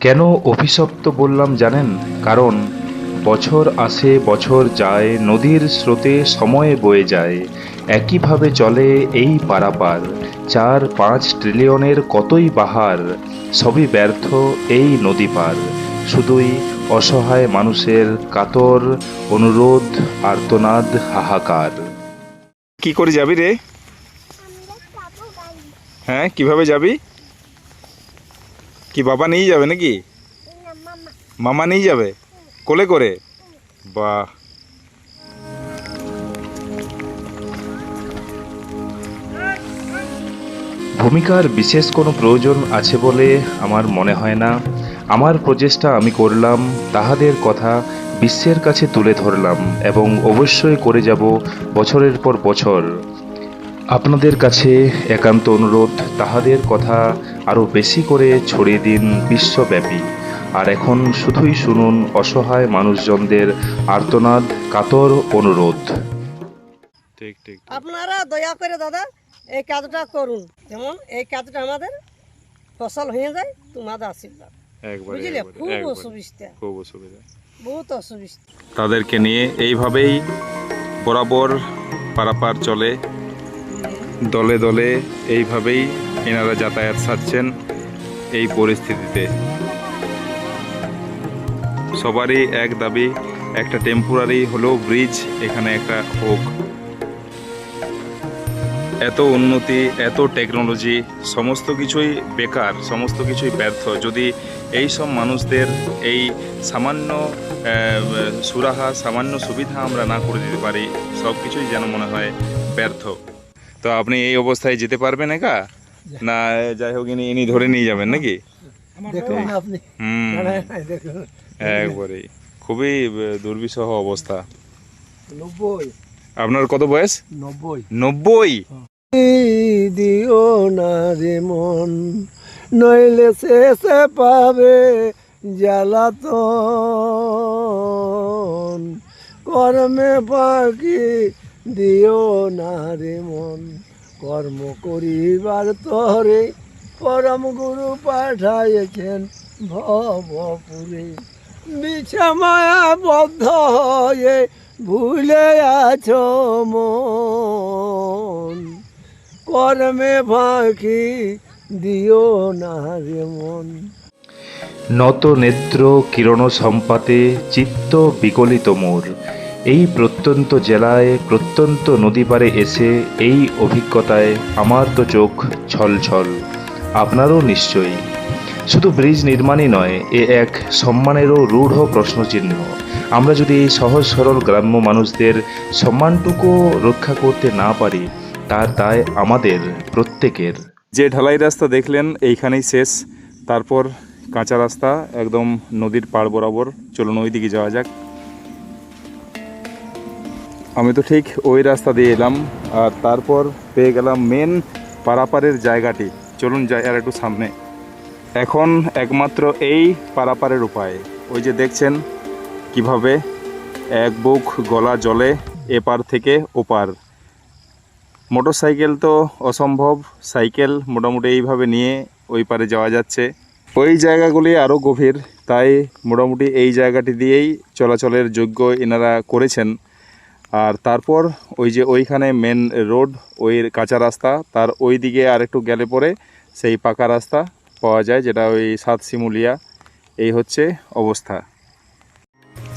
কেন অভিশপ্ত বললাম জানেন? কারণ বছর আসে, বছর যায়, নদীর স্রোতে সময় বয়ে যায়। একইভাবে চলে এই পারাপার। চার পাঁচ ট্রিলিয়নের কতই বাহার, সবই ব্যর্থ এই নদী পার শুধুই অসহায় মানুষের কাতর, অনুরোধ, আর্তনাদ, হাহাকার। কি করে যাবি রে? হ্যাঁ কীভাবে যাবি? কি বাবা নিয়ে যাবে নাকি? মামা নিয়ে যাবে? কোলে করে? বাহ। ভূমিকার বিশেষ কোনো প্রয়োজন আছে বলে আমার মনে হয় না। আমার প্রচেষ্টা আমি করলাম তাহাদের কথা বিশ্বের কাছে তুলে ধরলাম এবং অবশ্যই করে যাব বছরের পর বছর। আপনাদের কাছে একান্ত অনুরোধ তাহাদের কথা আরও বেশি করে ছড়িয়ে দিন বিশ্বব্যাপী। আর এখন শুধুই শুনুন অসহায় মানুষজনদের আর্তনাদ কাতর অনুরোধ। ঠিক ঠিক আপনারা দয়া করে দাদা এই কাজটা করুন। যেমন এই কাজটা আমাদের ফসল হয়ে যায় তোমাদের আশীর্বাদ। বুঝলে? খুব অসুবিধা। খুব অসুবিধা। তাদেরকে নিয়ে এইভাবেই বরাবর পারাপার চলে। দলে দলে এইভাবেই এনারা যাতায়াত সারছেন এই পরিস্থিতিতে। সবারই এক দাবি, একটা টেম্পোরারি হলেও ব্রিজ এখানে একটা হোক। এত উন্নতি এত টেকনোলজি সমস্ত কিছুই বেকার সমস্ত কিছুই ব্যর্থ। যদি এই সব মানুষদের এই সামান্য সুরাহা সামান্য সুবিধা আমরা না করে দিতে পারি সব কিছুই যেন মনে হয় ব্যর্থ। তো আপনি এই অবস্থায় যেতে পারবেন একা? না যাই হোক ইনি ইনি ধরে নিয়ে যাবেন নাকি? হুম। দেখুন। একবারেই খুবই দুর্বিষহ অবস্থা। আপনার কত বয়স? নব্বই। নব্বই? দিও না রে মন, নইলে শেষে পাবে জ্বালাতন। কর্মে পাখি দিও না রে মন, কর্ম করিবার তরে পরম গুরু পাঠাইছেন ভবপুরে। বিছা মায়া বদ্ধ হয়ে ভুলে আছো মন। কর্মে ফাঁকি দিও না মন। নত নেত্র কিরণ সম্পাতে চিত্ত বিকলিত মোর। এই প্রত্যন্ত জেলায় প্রত্যন্ত নদী পারে এসে এই অভিজ্ঞতায় আমার তো চোখ ছলছল আপনারও নিশ্চয়ই। শুধু ব্রিজ নির্মাণই নয়, এ এক সম্মানেরও রূঢ় প্রশ্নচিহ্ন। আমরা যদি এই সহজ সরল গ্রাম্য মানুষদের সম্মানটুকু রক্ষা করতে না পারি তার দায় আমাদের, প্রত্যেকের। যে ঢালাই রাস্তা দেখলেন, এইখানেই শেষ। তারপর কাঁচা রাস্তা, একদম নদীর পাড় বরাবর। চলুন ওই দিকে যাওয়া যাক। আমি তো ঠিক ওই রাস্তা দিয়ে এলাম, আর তারপর পেয়ে গেলাম মেন পারাপারের জায়গাটি। চলুন যাই আর একটু সামনে। এখন একমাত্র এই পারাপারের উপায়। ওই যে দেখছেন কীভাবে এক বুক গলা জলে এপার থেকে ওপার। মোটর সাইকেল তো অসম্ভব, সাইকেল মোটামুটি এইভাবে নিয়ে ওই পারে যাওয়া যাচ্ছে। ওই জায়গাগুলি আরও গভীর, তাই মোটামুটি এই জায়গাটি দিয়েই চলাচলের যোগ্য এনারা করেছেন। আর তারপর ওই যে ওইখানে মেন রোড ওই কাঁচা রাস্তা, তার ওই দিকে আরেকটু গেলে পরে সেই পাকা রাস্তা পাওয়া যায়, যেটা ওই সাত শিমুলিয়া। এই হচ্ছে অবস্থা।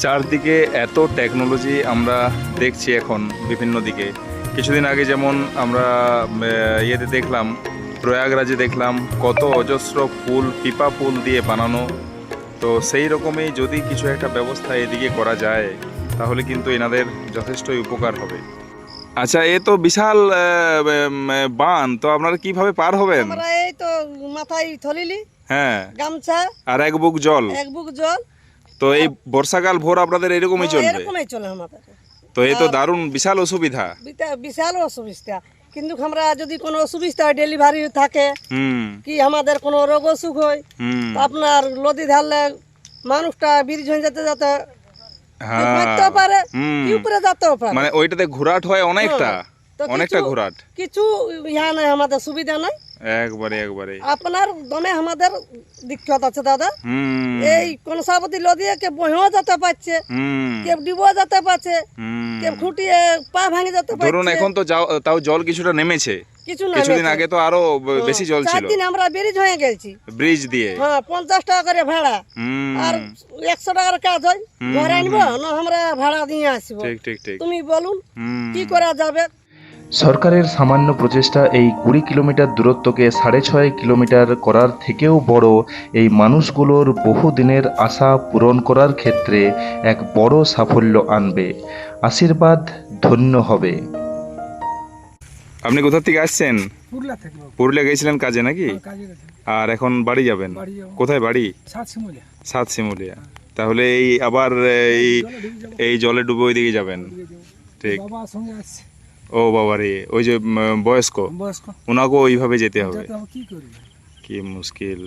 চারদিকে এত টেকনোলজি আমরা দেখছি এখন বিভিন্ন দিকে। কিছুদিন আগে যেমন আমরা ইয়েতে দেখলাম প্রয়াগরাজে দেখলাম কত অজস্র ফুল পিপা ফুল দিয়ে বানানো। তো সেই রকমই যদি কিছু একটা ব্যবস্থা এদিকে করা যায় তাহলে কিন্তু এনাদের যথেষ্টই উপকার হবে। আচ্ছা এ তো বিশাল বান তো আপনারা কীভাবে পার হবেন? আমরা এই তো মাথায় থলিলি হ্যাঁ। গামছা। আর এক বুক জল। এক বুক জল। তো এই বর্ষাকাল ভোর আপনাদের এরকমই চলবে? এরকমই চলে আমাদের। তো এই তো দারুণ বিশাল অসুবিধা। বিশাল অসুবিধা। কিন্তু আমরা যদি কোনো অসুবিধা হয় ডেলিভারি থাকে কি আমাদের কোনো রোগ অসুখ হয় আপনার লদি ধারলে মানুষটা ব্রিজ হয়ে যেতে যেতে হ্যাঁ। পারে উপরে যেতেও পারে। মানে ওইটাতে ঘোরাট হয় অনেকটা। হ্যাঁ। অনেকটা ঘোরাট। কিছু ইয়া নাই আমাদের সুবিধা নাই। একবারে একবারে। আপনার দমে আমাদের আছে দাদা। এই কনসাবতী নদী কে বহেও যেতে পারছে কে ডিবো যেতে পারছে কে খুঁটিয়ে পা ভাঙে যেতে ধরুন এখন তো যাও- তাও জল কিছুটা নেমেছে। কিছু না কিছুদিন আগে তো আরও বেশি জল ছিল। দিন আমরা ব্রিজ হয়ে গেছি। ব্রিজ দিয়ে। হ্যাঁ পঞ্চাশ টাকা করে ভাড়া। আর একশো টাকার কাজ হয়। ঘরে আনব না আমরা ভাড়া দিয়ে আসব। ঠিক ঠিক ঠিক। তুমি বলুন কি করা যাবে? সরকারের সামান্য প্রচেষ্টা এই কুড়ি কিলোমিটার দূরত্বকে সাড়ে ছয় কিলোমিটার করার থেকেও বড় এই মানুষগুলোর বহুদিনের আশা পূরণ করার ক্ষেত্রে এক বড় সাফল্য আনবে। আশীর্বাদ ধন্য হবে। আপনি কোথা থেকে আসছেন? পুরলা থেকে বাবু। পুরুলিয়া গেছিলেন কাজে নাকি? আর এখন বাড়ি যাবেন? কোথায় বাড়ি? সাত শিমুলিয়া। তাহলে এই আবার এই এই জলে ডুবে ওই দিকে যাবেন। ঠিক। বাবার সঙ্গে আসছে। ও বাবা রে ওই যে বয়স্ক? বয়স্ক। ওনাকেও ওইভাবে যেতে হবে। কি মুশকিল।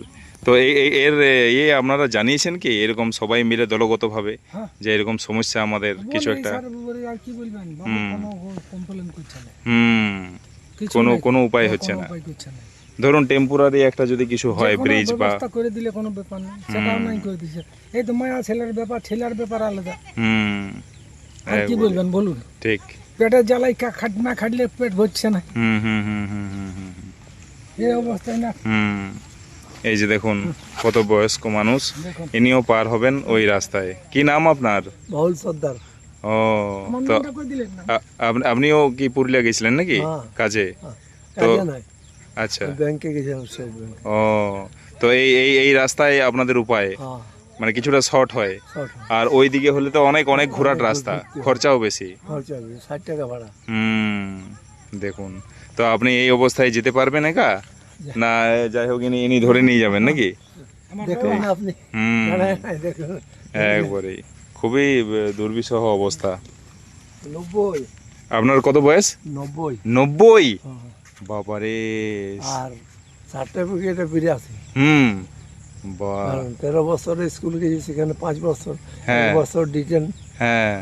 তো এর ইয়ে আপনারা জানিয়েছেন কি এরকম সবাই মিলে দলগতভাবে হ্যাঁ। যে এরকম সমস্যা আমাদের কিছু একটা হুম। কোনো না। কোনো কোনো উপায় হচ্ছে না। না। ধরুন টেম্পোরারি একটা যদি কিছু হয় ব্রিজ বা করে দিলে কোনো ব্যাপার নেই সেটাও নাই করে দিচ্ছে এই তো মায়া ছেলের ব্যাপার ছেলের ব্যাপার আলাদা। হুম। আর কি বলবেন বলুন। ঠিক। পেটের জ্বালাই খাট না খাটলে পেট ভরছে না। হুম হুম হুম হুম হুম হুম হুম। এই অবস্থায় না। এই যে দেখুন কত বয়স্ক মানুষ ইনিও পার হবেন ওই রাস্তায়। কি নাম আপনার? বহুল সর্দার। ও তো আপনিও কি পুরুলিয়া গেছিলেন নাকি? হ্যাঁ। কাজে? তো আচ্ছা। ব্যাংকে গেছিলাম ও তো এই এই এই রাস্তায় আপনাদের উপায়? হ্যাঁ। মানে কিছুটা শর্ট হয়। আর ওই দিকে হলে তো অনেক অনেক ঘোরাট রাস্তা খরচাও বেশি। খরচা হবে ষাট টাকা ভাড়া। হুম দেখুন। তো আপনি এই অবস্থায় যেতে পারবেন একা? না যাই হোক ইনি ইনি ধরে নিয়ে যাবেন নাকি? হুম। একবারেই খুবই দুর্বিষহ অবস্থা। নব্বই। আপনার কত বয়স? নব্বই। নব্বই? বাবারে। আর বিরাশি হুম। তেরো বছরে স্কুল গেছি সেখানে পাঁচ বছর হ্যাঁ। এক বছর ডিটেন। হ্যাঁ।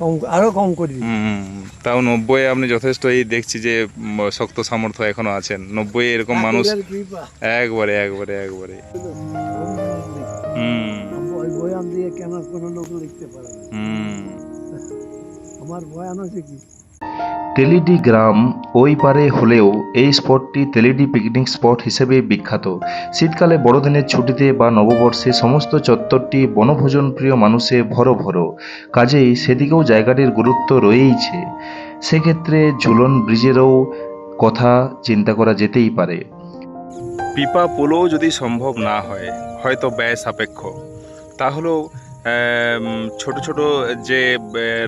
কম আরও কম করে। তাও নব্বই আপনি যথেষ্ট এই দেখছি যে শক্ত সামর্থ্য এখনও আছেন। নব্বই এরকম মানুষ একবারে একবারে একবারে। হুম। বয়ান দিয়ে কেন কোনো লোক লিখতে পারে না? আমার বয়ান হচ্ছে কি? তেলিডি গ্রাম ওই পারে হলেও এই স্পটটি তেলিডি পিকনিক স্পট হিসেবে বিখ্যাত। শীতকালে বড়দিনের ছুটিতে বা নববর্ষে সমস্ত চত্বরটি বনভোজন প্রিয় মানুষে ভরো ভরো। কাজেই সেদিকেও জায়গাটির গুরুত্ব রয়েইছে। সেক্ষেত্রে ঝুলন ব্রিজেরও কথা চিন্তা করা যেতেই পারে। পিপা পোলো যদি সম্ভব না হয়, হয়তো ব্যয় সাপেক্ষ। তাহলেও ছোট ছোট যে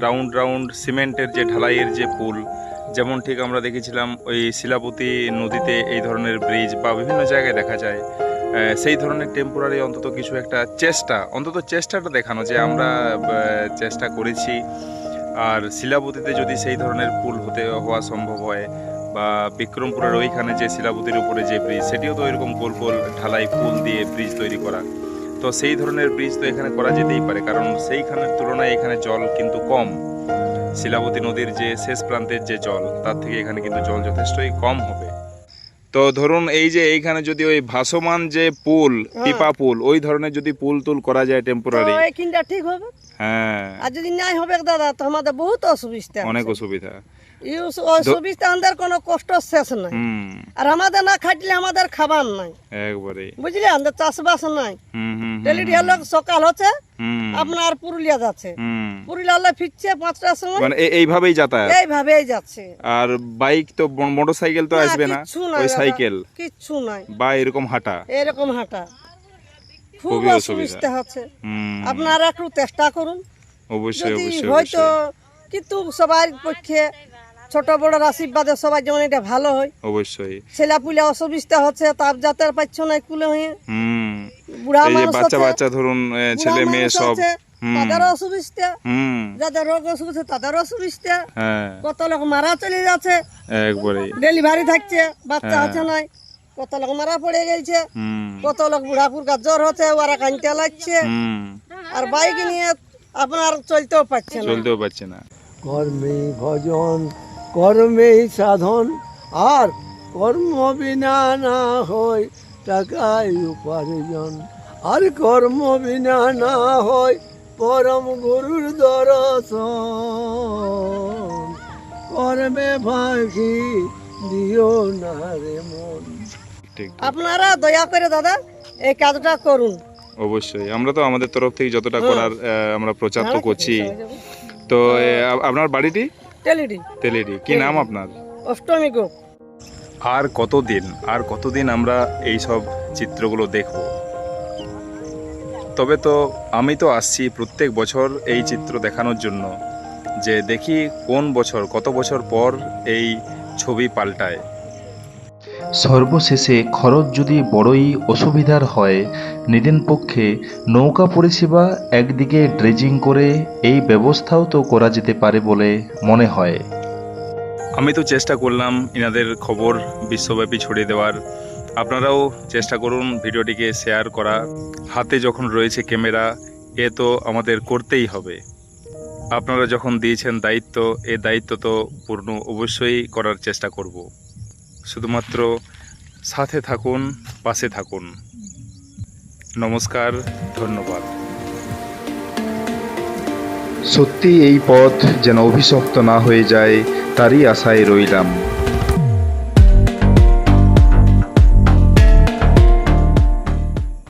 রাউন্ড রাউন্ড সিমেন্টের যে ঢালাইয়ের যে পুল, যেমন ঠিক আমরা দেখেছিলাম ওই শিলাপতি নদীতে এই ধরনের ব্রিজ বা বিভিন্ন জায়গায় দেখা যায় সেই ধরনের টেম্পোরারি অন্তত কিছু একটা চেষ্টা, অন্তত চেষ্টাটা দেখানো যে আমরা চেষ্টা করেছি। আর শিলাপতিতে যদি সেই ধরনের পুল হতে, হওয়া সম্ভব হয় বা বিক্রমপুরের ওইখানে যে শিলাপতির উপরে যে ব্রিজ, সেটিও তো এরকম গোল গোল ঢালাই পুল দিয়ে ব্রিজ তৈরি করা। তো সেই ধরনের ব্রিজ তো এখানে করা যেতেই পারে কারণ সেইখানের তুলনায় এখানে জল কিন্তু কম। শিলাবতী নদীর যে শেষ প্রান্তের যে জল তার থেকে এখানে কিন্তু জল যথেষ্টই কম হবে। তো ধরুন এই যে এইখানে যদি ওই ভাসমান যে পুল পিপা পুল ওই ধরনের যদি পুল তুল করা যায় টেম্পোরারি এইখানটা ঠিক হবে। হ্যাঁ। আর যদি নাই হবে দাদা তো আমাদের বহুত অসুবিধা। অনেক অসুবিধা। আমাদের কোনো কষ্ট শেষ নাই। আর আমাদের না খাটলে আমাদের খাবার নাই। একবারে। বুঝলি আমাদের চাষবাস নাই। লোক সকাল হচ্ছে আপনার পুরুলিয়া যাচ্ছে। পুরুলিয়া ফিরছে পাঁচটার সময়। মানে এইভাবেই যাতায়াত? এইভাবেই যাচ্ছে। আর বাইক তো মোটর সাইকেল তো আসবে না? ওই সাইকেল? কিচ্ছু নাই। বা এরকম হাঁটা? এরকম হাঁটা। খুব খুবই অসুবিধা। হচ্ছে। আপনারা একটু চেষ্টা করুন। অবশ্যই অবশ্যই হয়তো কিন্তু সবার পক্ষে ছোট বড় আশীর্বাদে সবাই যেমন এটা ভালো হয়। অবশ্যই। ছেলে পুলে অসুবিধা হচ্ছে তার যাতে পাচ্ছ না কুলে হয়ে। হুম। বুড়া এই মানুষ বাচ্চা বাচ্চা ধরুন ছেলে মেয়ে সব তাদের অসুবিধা। হুম। যাদের রোগ অসুবিধা তাদের অসুবিধা। হ্যাঁ। কত লোক মারা চলে যাচ্ছে। একবারে। ডেলিভারি থাকছে বাচ্চা হ্যাঁ। আছে নাই কত লোক মারা পড়ে গেছে। কত লোক বুড়াপুর জ্বর হচ্ছে ওরা কানতে লাগছে। আর বাইক নিয়ে আপনার চলতেও পারছে না। চলতেও পারছে না। কর্মে ভজন কর্মেই সাধন আর কর্ম বিনা না হয় টাকায় উপার্জন। আর কর্ম বিনা না হয় পরম গুরুর দর্শন। কর্মে ফাঁকি দিও না রে মন। ঠিক আপনারা দয়া করে দাদা এই কাজটা করুন। অবশ্যই আমরা তো আমাদের তরফ থেকে যতটা করার আমরা প্রচার তো করছি। হ্যাঁ, তো আপনার বাড়িটি? টেলিডি তেলেডি। কি নাম আপনার? অষ্টমী গো আর কতদিন আর কতদিন আমরা এই সব চিত্রগুলো দেখব? তবে তো আমি তো আসছি প্রত্যেক বছর এই চিত্র দেখানোর জন্য যে দেখি কোন বছর কত বছর পর এই ছবি পাল্টায়। সর্বশেষে খরচ যদি বড়ই অসুবিধার হয়, নিদেন পক্ষে নৌকা পরিষেবা একদিকে ড্রেজিং করে এই ব্যবস্থাও তো করা যেতে পারে বলে মনে হয়। আমি তো চেষ্টা করলাম এনাদের খবর বিশ্বব্যাপী ছড়িয়ে দেওয়ার। আপনারাও চেষ্টা করুন ভিডিওটিকে শেয়ার করা। হাতে যখন রয়েছে ক্যামেরা, এ তো আমাদের করতেই হবে। আপনারা যখন দিয়েছেন দায়িত্ব, এ দায়িত্ব তো পূর্ণ অবশ্যই করার চেষ্টা করব। শুধুমাত্র সাথে থাকুন, পাশে থাকুন। নমস্কার, ধন্যবাদ। সত্যি এই পথ যেন অভিশপ্ত না হয়ে যায়, তারই আশায় রইলাম।